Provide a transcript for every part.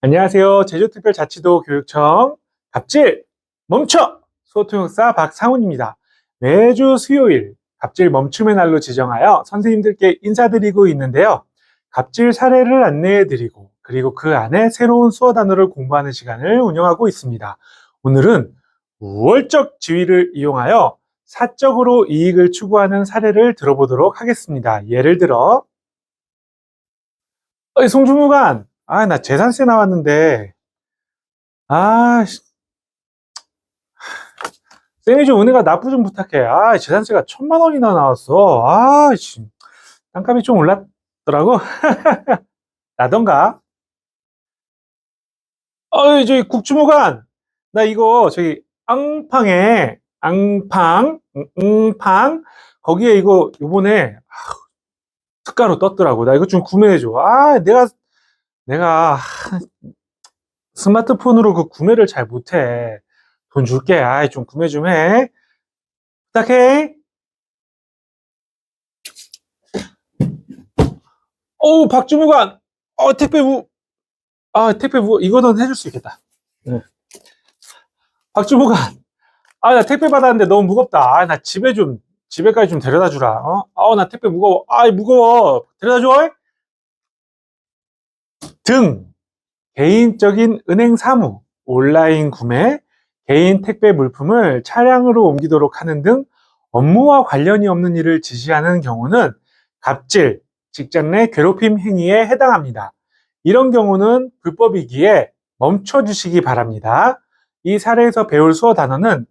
안녕하세요. 제주특별자치도 교육청 갑질 멈춰 수호통역사 박상훈입니다. 매주 수요일 갑질 멈춤의 날로 지정하여 선생님들께 인사드리고 있는데요. 갑질 사례를 안내해드리고 그리고 그 안에 새로운 수어 단어를 공부하는 시간을 운영하고 있습니다. 오늘은 우월적 지위를 이용하여 사적으로 이익을 추구하는 사례를 들어보도록 하겠습니다. 예를 들어 송주무관 아, 나 재산세 나왔는데, 아, 씨. 쌤이 좀 은혜가 납부 좀 부탁해. 아, 재산세가 천만 원이나 나왔어. 아, 씨. 땅값이 좀 올랐더라고. 라던가. 어이, 저기 국주무관. 나 이거, 저기, 앙팡에, 앙팡, 응, 응팡. 거기에 이거, 요번에, 특가로 떴더라고. 나 이거 좀 구매해 줘. 아, 내가 내가 하, 스마트폰으로 그 구매를 잘 못해. 돈 줄게. 아이, 좀 구매 좀 해. 부탁해. 어우, 박주무관. 어, 택배 무, 아, 택배 무, 이거는 해줄 수 있겠다. 네. 박주무관. 아, 나 택배 받았는데 너무 무겁다. 아, 나 집에 좀, 집에까지 좀 데려다 주라. 어? 아, 나 택배 무거워. 아, 무거워. 데려다 줘. 등 개인적인 은행 사무, 온라인 구매, 개인 택배 물품을 차량으로 옮기도록 하는 등 업무와 관련이 없는 일을 지시하는 경우는 갑질, 직장 내 괴롭힘 행위에 해당합니다. 이런 경우는 불법이기에 멈춰주시기 바랍니다. 이 사례에서 배울 수어 단어는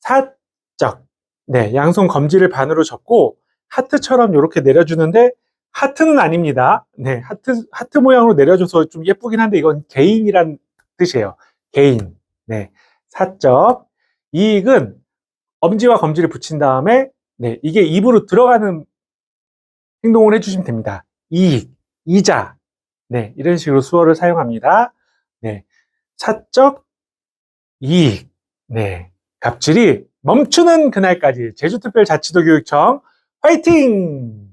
사적, 네, 양손 검지를 반으로 접고 하트처럼 이렇게 내려주는데 하트는 아닙니다. 네, 하트, 하트 모양으로 내려줘서 좀 예쁘긴 한데 이건 개인이란 뜻이에요. 개인. 네, 사적. 이익은 엄지와 검지를 붙인 다음에, 네, 이게 입으로 들어가는 행동을 해주시면 됩니다. 이익, 이자. 네, 이런 식으로 수어를 사용합니다. 네, 사적, 이익. 네, 갑질이 멈추는 그날까지 제주특별자치도교육청 화이팅!